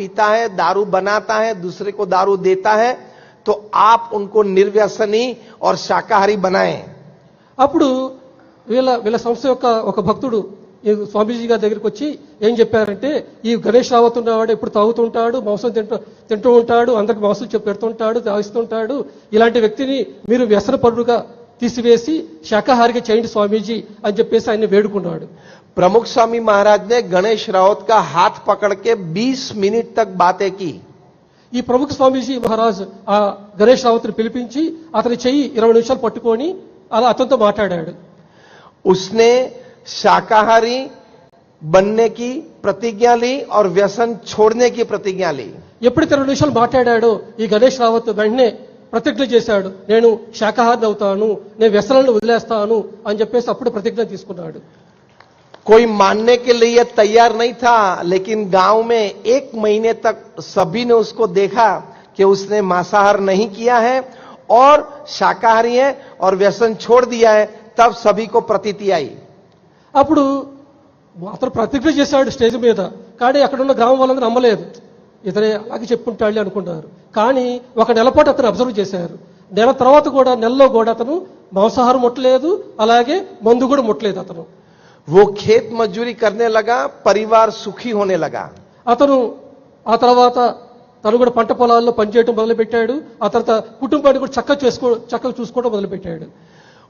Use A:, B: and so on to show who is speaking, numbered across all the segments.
A: पीता है दारू बनाता है दूसरे को दारू देता है तो आप उनको निर्व्यसनी और शाकाहारी बनाएं
B: అప్పుడు వీళ్ళ వీళ్ళ సంస్థ యొక్క ఒక భక్తుడు ఈ స్వామీజీ గారి దగ్గరికి వచ్చి ఏం చెప్పారంటే ఈ గణేష్ రావత్ ఉన్నవాడు ఎప్పుడు తాగుతుంటాడు మాంసం తింటూ తింటూ ఉంటాడు అందరికి మాంసం చెప్పి పెడుతుంటాడు తాగిస్తుంటాడు ఇలాంటి వ్యక్తిని మీరు వ్యసన పరుడుగా తీసివేసి శాకాహారిగా చేయండి స్వామీజీ అని చెప్పేసి ఆయన వేడుకున్నాడు
A: प्रमुख स्वामी महाराज ने गणेश रावत का हाथ पकड़ के 20 मिनट तक बातें की
B: ఈ ప్రముఖ స్వామీజీ మహారాజ్ ఆ గణేష్ రావత్ని పిలిపించి అతని చెయ్యి ఇరవై నిమిషాలు పట్టుకొని అలా అతనితో మాట్లాడాడు
A: उसने शाकाहारी बनने की प्रतिज्ञा ली और व्यसन छोड़ने की प्रतिज्ञा ली
B: ఎప్పుడైతే ఇరవై నిమిషాలు మాట్లాడాడో ఈ గణేష్ రావత్ వెంటనే ప్రతిజ్ఞ చేశాడు నేను శాకాహారి అవుతాను నేను వ్యసనాలను వదిలేస్తాను అని చెప్పేసి అప్పుడు ప్రతిజ్ఞ తీసుకున్నాడు
A: कोई मानने के लिए तैयार नहीं था लेकिन गांव में एक महीने तक सभी ने उसको देखा कि उसने मांसाहार नहीं किया है और शाकाहारी है और व्यसन छोड़ दिया है तब सभी को प्रतीति आई
B: అప్పుడు అతను ప్రతిజ్ఞ చేశాడు స్టేజ్ మీద కానీ అక్కడ ఉన్న గ్రామం వాళ్ళందరూ నమ్మలేదు ఇతనే అలాగే చెప్పుకుంటాడు అనుకున్నారు కానీ ఒక నెల పాటు అతను అబ్జర్వ్ చేశారు నెల తర్వాత కూడా నెలలో కూడా అతను మాంసాహారం ముట్టలేదు అలాగే మందు కూడా ముట్టలేదు అతను
A: वो खेत मजदूरी करने लगा परिवार सुखी होने लगा
B: అతను ఆ తర్వాత తను కూడా పంట పొలాల్లో పనిచేయడం మొదలుపెట్టాడు ఆ తర్వాత కుటుంబాన్ని కూడా చక్కగా చేసుకో చక్కగా చూసుకోవడం మొదలుపెట్టాడు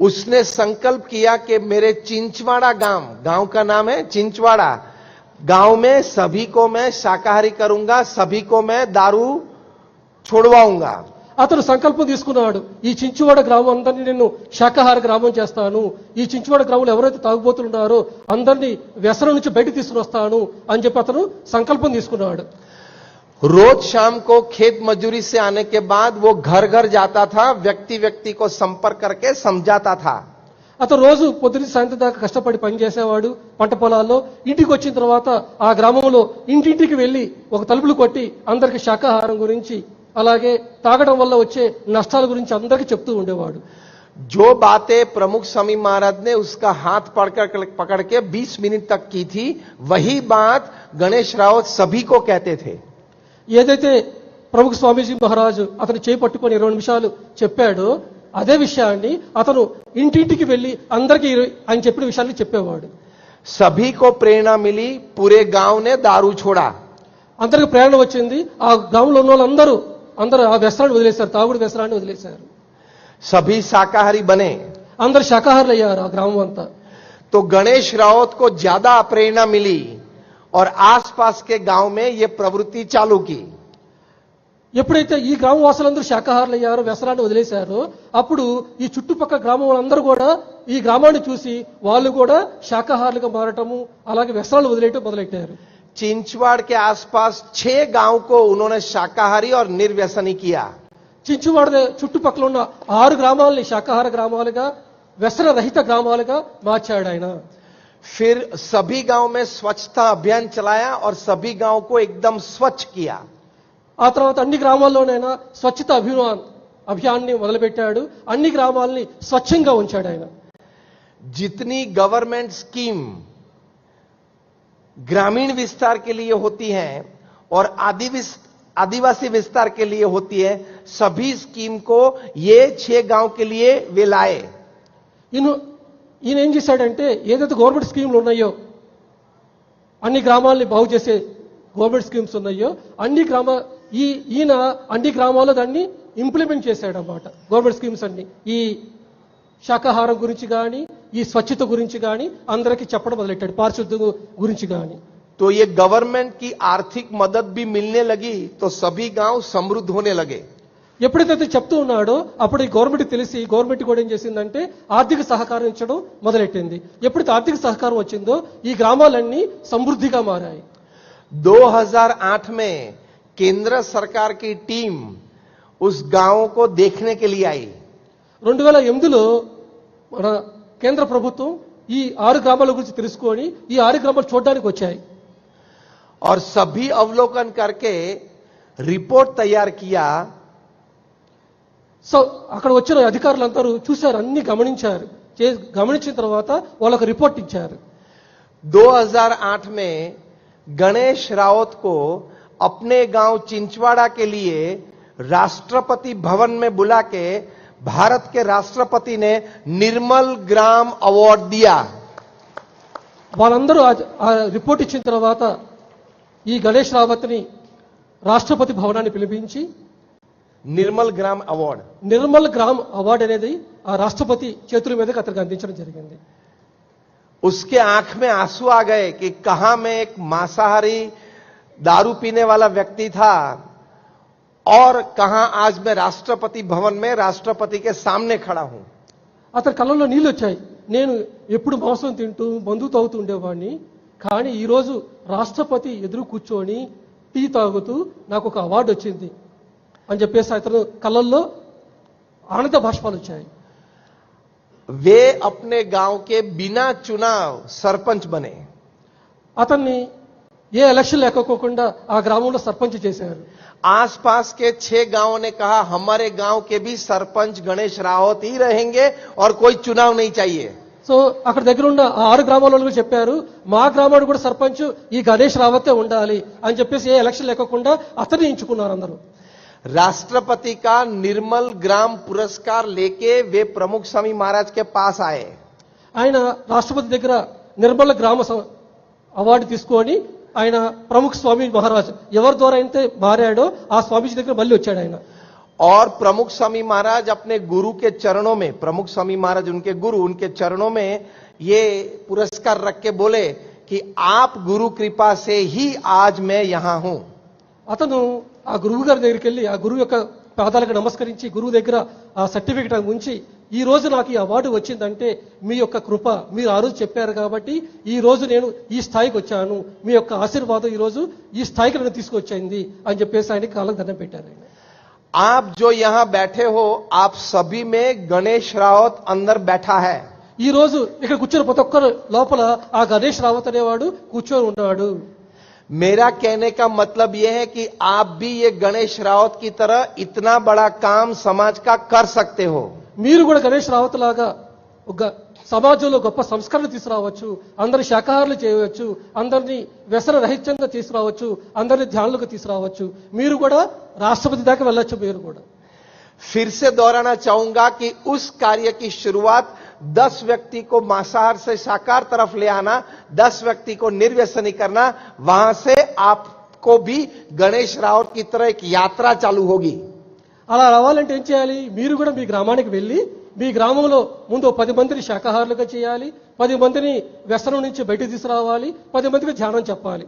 A: उसने संकल्प किया कि मेरे चिंचवाड़ा गांव गांव का नाम है चिंचवाड़ा गांव में सभी को मैं शाकाहारी करूंगा सभी को मैं दारू छुड़वाऊंगा
B: అతను సంకల్పం తీసుకున్నాడు ఈ చించువాడ గ్రామం అందరినీ నేను శాకాహార గ్రామం చేస్తాను ఈ చించువాడ గ్రామంలో ఎవరైతే తాగుబోతులు ఉన్నారో అందరినీ వ్యసనం నుంచి బయట తీసుకుని వస్తాను అని చెప్పి అతను సంకల్పం తీసుకున్నాడు
A: रोज शाम को खेत मजदूरी से आने के बाद वो घर घर जाता था व्यक्ति व्यक्ति को संपर्क करके समझाता था
B: అతను రోజు పొద్దున్న సాయంత్రం దాకా కష్టపడి పని చేసేవాడు పంట పొలాల్లో ఇంటికి వచ్చిన తర్వాత ఆ గ్రామంలో ఇంటింటికి వెళ్ళి ఒక తలుపులు కొట్టి అందరికి శాకాహారం గురించి అలాగే తాగడం వల్ల వచ్చే నష్టాల గురించి అందరికీ చెప్తూ ఉండేవాడు
A: जो बातें प्रमुख स्वामी महाराज ने उसका हाथ पकड़ पकड़ के 20 मिनट तक की थी वही बात गणेश रावत सभी को कहते थे
B: ఏదైతే ప్రముఖ స్వామీజీ మహారాజు అతను చేయి పట్టుకొని ఇరవై నిమిషాలు చెప్పాడో అదే విషయాన్ని అతను ఇంటింటికి వెళ్ళి అందరికీ ఇరవై- ఆయన చెప్పిన విషయాన్ని చెప్పేవాడు
A: सभी को प्रेरणा मिली पूरे गांव ने दारू छोड़ा
B: అందరికి ప్రేరణ వచ్చింది ఆ గ్రామంలో ఉన్న వాళ్ళందరూ అందరూ ఆ వ్యసనాన్ని వదిలేశారు తాగుడు వ్యసనాన్ని వదిలేశారు
A: सभी शाकाहारी बने
B: అందరు శాకాహారులు అయ్యారు ఆ గ్రామం అంతా
A: तो गणेश रावत को ज्यादा प्रेरणा मिली और आसपास के गांव में ये प्रवृत्ति चालू की
B: ఎప్పుడైతే ఈ గ్రామ వాసులందరూ శాకాహారులు అయ్యారో వ్యసనాన్ని వదిలేశారో అప్పుడు ఈ చుట్టుపక్కల గ్రామం వాళ్ళందరూ కూడా ఈ గ్రామాన్ని చూసి వాళ్ళు కూడా శాకాహారులుగా మారటము అలాగే వ్యసనాలు వదిలేయటం మొదలెట్టారు
A: चिंचवाड़ के आसपास छह गांव को उन्होंने शाकाहारी और निर्व्यसनी किया
B: చించువాడ చుట్టుపక్కల ఉన్న ఆరు గ్రామాలని శాకాహార గ్రామాలుగా వ్యసన రహిత గ్రామాలుగా మార్చాడు ఆయన
A: फिर सभी गांव में स्वच्छता अभियान चलाया और सभी गांव को एकदम स्वच्छ किया
B: ఆ తర్వాత అన్ని గ్రామాల్లోనైనా స్వచ్ఛత అభియాన్ అభియాన్ని మొదలుపెట్టాడు అన్ని గ్రామాలని స్వచ్ఛంగా ఉంచాడు ఆయన
A: जितनी गवर्नमेंट स्कीम ग्रामीण विस्तार के लिए होती हैं और आदि विस- आदिवासी विस्तार के लिए होती है सभी स्कीम को ये छह गांव के लिए वे लाए
B: ఈయన ఈయన ఏం చేశాడంటే ఏదైతే గవర్నమెంట్ స్కీమ్లు ఉన్నాయో అన్ని గ్రామాలని బాగు చేసే గవర్నమెంట్ స్కీమ్స్ ఉన్నాయో అన్ని గ్రామ ఈ ఈయన అన్ని గ్రామాల్లో దాన్ని ఇంప్లిమెంట్ చేశాడు అన్నమాట గవర్నమెంట్ స్కీమ్స్ అన్ని ఈ శాకాహారం గురించి కానీ ఈ స్వచ్ఛత గురించి కానీ అందరికీ చెప్పడం మొదలెట్టాడు పారిశుద్ధ్యం గురించి కానీ
A: तो ये गवर्नमेंट की आर्थिक मदद भी मिलने लगी तो सभी गांव समृद्ध होने लगे
B: ఎప్పుడైతే చెప్తూ ఉన్నాడో అప్పుడు ఈ గవర్నమెంట్ తెలిసి గవర్నమెంట్ కూడా ఏం చేసిందంటే ఆర్థిక సహకారం ఇచ్చడం మొదలెట్టింది ఎప్పుడైతే ఆర్థిక సహకారం వచ్చిందో ఈ గ్రామాలన్నీ సమృద్ధిగా మారాయి
A: 2008 में केंद्र सरकार की टीम उस गांव को देखने के लिए आई
B: రెండు వేల ఎనిమిదిలో మన కేంద్ర ప్రభుత్వం ఈ ఆరు గ్రామాల గురించి తెలుసుకొని ఈ ఆరు గ్రామాలు చూడడానికి వచ్చాయి
A: और सभी अवलोकन करके रिपोर्ट तैयार किया
B: సో అక్కడ వచ్చిన అధికారులందరూ చూశారు అన్ని గమనించారు చే- గమనించిన తర్వాత వాళ్ళకు రిపోర్ట్ ఇచ్చారు
A: 2008 में गणेश रावत को अपने गांव चिंचवाड़ा के लिए राष्ट्रपति भवन में बुला के भारत के राष्ट्रपति ने निर्मल ग्राम अवार्ड दिया।
B: वालू आज रिपोर्ट इच्छी तरह यह गणेश रावत राष्ट्रपति भवना पी
A: निर्मल ग्राम अवार्ड
B: निर्मल ग्राम अवार्ड अने राष्ट्रपति चतल अतरी
A: उसके आँख में आँसू आ गए कि कहाँ मैं एक मांसाहारी दारू पीने वाला व्यक्ति था। और कहा आज मैं राष्ट्रपति भवन में राष्ट्रपति के सामने खड़ा हूं
B: అతని కళ్ళల్లో నీళ్ళు వచ్చాయి నేను ఎప్పుడు మాంసం తింటూ మందు తాగుతూ ఉండేవాడిని కానీ ఈరోజు రాష్ట్రపతి ఎదురు కూర్చొని టీ తాగుతూ నాకు ఒక అవార్డు వచ్చింది అని చెప్పేసి అతను కళ్ళల్లో ఆనంద భాష్పాలు వచ్చాయి
A: वे अपने गांव के बिना चुनाव सरपंच बने
B: అతన్ని ఏ ఎలక్షన్ లేకపోకుండా ఆ గ్రామంలో సర్పంచ్ చేశారు
A: आसपास के छह गांवों ने कहा हमारे गांव के भी सरपंच गणेश रावत ही रहेंगे और कोई चुनाव नहीं चाहिए
B: సో అక్కడ దగ్గర ఉన్న ఆ ఆరు గ్రామాల వాళ్ళు కూడా చెప్పారు మా గ్రామానికి కూడా సర్పంచ్ ఈ గణేష్ రావతే ఉండాలి అని చెప్పేసి ఏ ఎలక్షన్ లేకుండా అతన్ని ఎంచుకున్నారు అందరూ
A: राष्ट्रपति का निर्मल ग्राम पुरस्कार लेके वे प्रमुख स्वामी महाराज के पास आए
B: ఆయన రాష్ట్రపతి దగ్గర నిర్మల గ్రామ స- అవార్డు తీసుకొని ఆయన ప్రముఖ స్వామి మహారాజ్ ఎవరి ద్వారా అయితే మారాడో ఆ స్వామీజీ దగ్గర మళ్ళీ వచ్చాడు ఆయన
A: और प्रमुख स्वामी महाराज अपने गुरु के चरणों में प्रमुख स्वामी महाराज उनके गुरु उनके चरणों में ये पुरस्कार रख के बोले कि आप गुरु कृपा से ही आज मैं यहां हूं
B: అతను ఆ గురువు గారి దగ్గరికి వెళ్ళి ఆ గురువు యొక్క పాదాలకు నమస్కరించి గురువు దగ్గర ఆ సర్టిఫికెట్ ఉంచి ఈ రోజు నాకు ఈ అవార్డు వచ్చిందంటే మీ యొక్క కృప మీరు ఆ రోజు చెప్పారు కాబట్టి ఈ రోజు నేను ఈ స్థాయికి వచ్చాను మీ యొక్క ఆశీర్వాదం ఈ రోజు ఈ స్థాయికి నన్ను తీసుకొచ్చింది అని చెప్పేసి ఆయన కాళ్ళకు దండం పెట్టారు ఆయన
A: आप जो यहां बैठे हो आप सभी में गणेश रावत अंदर बैठा है
B: ఈ రోజు ఇక్కడ కూర్చొని ప్రతి ఒక్కరు లోపల ఆ గణేష్ రావత్ అనేవాడు కూర్చొని ఉన్నాడు
A: मेरा कहने का मतलब यह है कि आप भी ये गणेश रावत की तरह इतना बड़ा काम समाज का कर सकते हो
B: మీరు కూడా గణేష్ రావత్ లాగా ఒక సమాజంలో గొప్ప సంస్కరణ తీసుకురావచ్చు అందరి శాకాహారులు చేయవచ్చు అందరినీ వ్యసన రహిత్యంగా తీసుకురావచ్చు అందరినీ ధ్యానులకు తీసుకురావచ్చు మీరు కూడా రాష్ట్రపతి దాకా వెళ్ళొచ్చు మీరు కూడా
A: फिर से दोहराना चाहूंगा कि उस कार्य की शुरुआत 10 व्यक्ति को मांसाहार से शाकाहार तरफ ले आना 10 व्यक्ति को निर्व्यसनी करना वहां से आपको भी गणेश रावत की तरह एक यात्रा चालू होगी
B: అలా రావాలంటే ఏం చేయాలి మీరు కూడా మీ గ్రామానికి వెళ్ళి మీ గ్రామంలో ముందు ఓ పది మందిని శాకాహారులుగా చేయాలి పది మందిని వ్యసనం నుంచి బయటకు తీసుకురావాలి పది మందికి ధ్యానం చెప్పాలి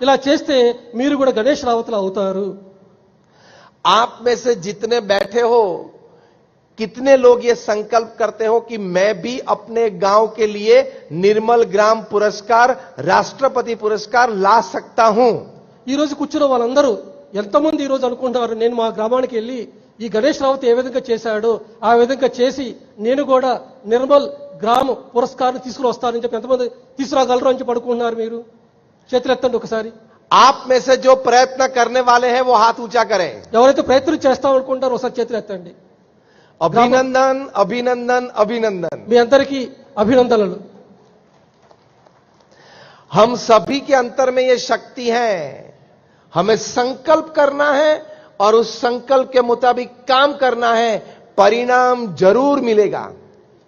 B: ఇలా చేస్తే మీరు కూడా గణేష్ రావతులు అవుతారు
A: आप में से जितने बैठे हो कितने लोग ये संकल्प करते हो कि मैं भी अपने गांव के लिए निर्मल ग्राम पुरस्कार राष्ट्रपति पुरस्कार ला सकता हूं
B: ఈ రోజు కూర్చున్న వాళ్ళందరూ ఎంతమంది ఈ రోజు అనుకుంటున్నారు నేను మా గ్రామానికి వెళ్ళి ఈ గణేష్ రావత్ ఏ విధంగా చేశాడో ఆ విధంగా చేసి నేను కూడా నిర్మల్ గ్రామ పురస్కారం తీసుకుని వస్తానని చెప్పి ఎంతమంది తీసుకురాగలరు అని చెప్పి అనుకుంటున్నారు మీరు చేతులు ఎత్తండి ఒకసారి
A: आप में से जो प्रयत्न करने वाले हैं वो हाथ ऊंचा करें
B: ఎవరైతే ప్రయత్నం చేస్తాం అనుకుంటారో ఒకసారి చేతులు ఎత్తండి
A: अभिनंदन अभिनंदन अभिनंदन
B: మీ అందరికీ అభినందనలు
A: हम सभी के अंतर में ये शक्ति है हमें संकल्प करना है और उस संकल्प के मुताबिक काम करना है परिणाम जरूर मिलेगा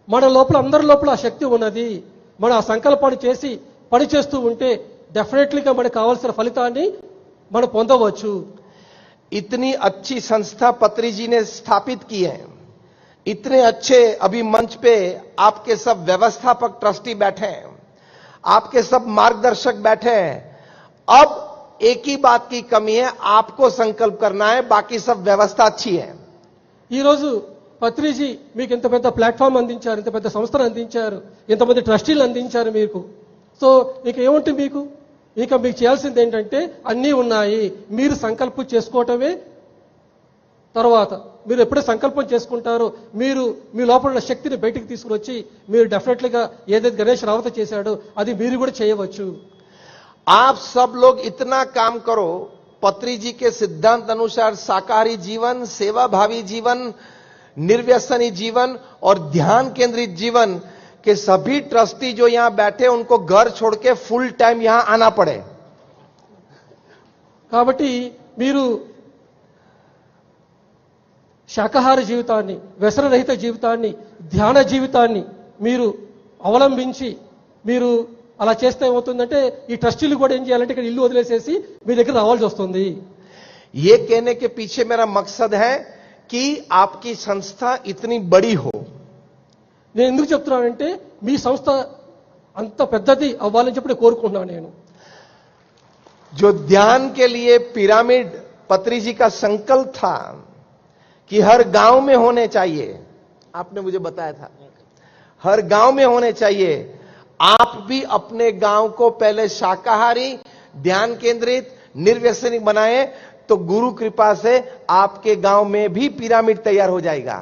B: మన లోపల అందరి లోపల ఆ శక్తి ఉన్నది మన ఆ సంకల్పాన్ని చేసి పని చేస్తూ ఉంటే డెఫినెట్లీగా మనకు కావాల్సిన ఫలితాన్ని మనం పొందవచ్చు
A: इतनी अच्छी संस्था पत्री जी ने स्थापित की है इतने अच्छे अभी मंच पे आपके सब व्यवस्थापक ट्रस्टी बैठे हैं आपके सब मार्गदर्शक बैठे हैं अब एक ही बात की कमी है आपको संकल्प करना है बाकी सब व्यवस्था अच्छी है
B: ఈరోజు పత్రిజీ మీకు ఇంత పెద్ద ప్లాట్ఫామ్ అందించారు ఇంత పెద్ద సంస్థను అందించారు ఇంతమంది ట్రస్టీలు అందించారు మీకు సో ఇక ఏముంటుంది మీకు ఇక మీకు చేయాల్సింది ఏంటంటే అన్నీ ఉన్నాయి మీరు సంకల్పం చేసుకోవటమే తర్వాత మీరు ఎప్పుడే సంకల్పం చేసుకుంటారో మీరు మీ లోపల ఉన్న శక్తిని బయటికి తీసుకుని మీరు డెఫినెట్లీగా ఏదైతే గణేష్ రావత చేశాడో అది మీరు కూడా చేయవచ్చు
A: आप सब लोग इतना काम करो पत्री जी के सिद्धांत अनुसार शाकाहारी जीवन सेवा भावी जीवन निर्व्यसनी जीवन और ध्यान केंद्रित जीवन के सभी ट्रस्टी जो यहां बैठे उनको घर छोड़ के फुल टाइम यहां आना पड़े
B: కాబట్టి మీరు శాకాహార జీవితాన్ని వ్యసనరహిత జీవితాన్ని ధ్యాన జీవితాన్ని మీరు అవలంబించి మీరు అలా చేస్తే ఏమవుతుందంటే ఈ ట్రస్టీలు కూడా ఏం చేయాలంటే ఇక్కడ ఇల్లు వదిలేసేసి మీ దగ్గర రావాల్సి వస్తుంది
A: ये कहने के पीछे मेरा मकसद है कि आपकी संस्था इतनी बड़ी हो
B: నేను ఎందుకు చెప్తున్నానంటే మీ సంస్థ అంత పెద్దది అవ్వాలని చెప్పి నేను కోరుకుంటున్నాను నేను
A: जो ध्यान के लिए पिरामिड पत्री जी का संकल्प था कि हर गांव में होने चाहिए आपने मुझे बताया था हर गांव में होने चाहिए आप भी अपने गांव को पहले शाकाहारी ध्यान केंद्रित निर्व्यसनिक बनाए तो गुरु कृपा से आपके गांव में भी पिरामिड तैयार हो जाएगा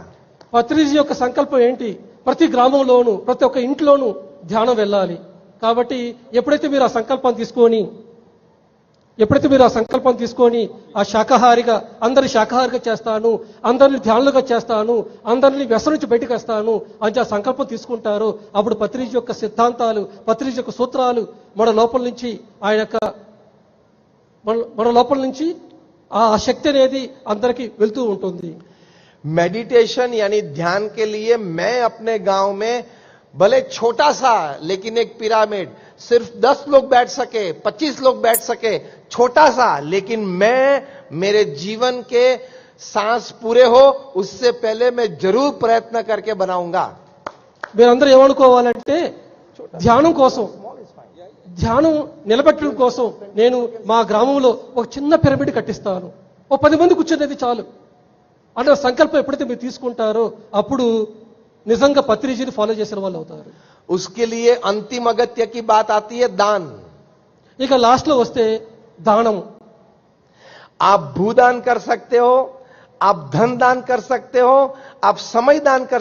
B: పత్రిజీ యొక్క సంకల్పం ఏంటి ప్రతి గ్రామంలోనూ ప్రతి ఒక్క ఇంట్లోనూ ధ్యానం వెళ్ళాలి కాబట్టి ఎప్పుడైతే మీరు ఆ సంకల్పం తీసుకొని ఎప్పుడైతే మీరు ఆ సంకల్పం తీసుకొని ఆ శాకాహారిగా అందరి శాకాహారిగా చేస్తాను అందరిని ధ్యానులుగా చేస్తాను అందరిని వ్యసనం నుంచి బయటకు వస్తాను అని ఆ సంకల్పం తీసుకుంటారు అప్పుడు పత్రిజీ యొక్క సిద్ధాంతాలు పత్రిజీ యొక్క సూత్రాలు మన లోపల నుంచి ఆయన యొక్క మన మన లోపల నుంచి ఆ శక్తి అనేది అందరికీ వెళ్తూ ఉంటుంది
A: मेडिटेशन यानी ध्यान के लिए मैं अपने गांव में भले छोटा सा लेकिन एक पिरामिड सिर्फ 10 लोग बैठ सके 25 लोग बैठ सके छोटा सा लेकिन मैं मेरे जीवन के सांस पूरे हो उससे पहले मैं जरूर प्रयत्न करके बनाऊंगा
B: మీరందరూ ఏమనుకోవాలంటే ధ్యానం కోసం ధ్యానం నిలబెట్టడం కోసం నేను మా గ్రామంలో ఒక చిన్న పిరమిడ్ కట్టిస్తాను ఓ పది మంది కూర్చునేది చాలు అన్న సంకల్పం ఎప్పుడైతే మీరు తీసుకుంటారో అప్పుడు నిజంగా పత్రిజీని ఫాలో చేసిన వాళ్ళు అవుతారు
A: उसके लिए अंतिम अगत्य की बात आती है दान
B: ఇక లాస్ట్ లో వస్తే దానం
A: आप भूदान कर सकते हो आप धन दान कर सकते हो आप समय दान कर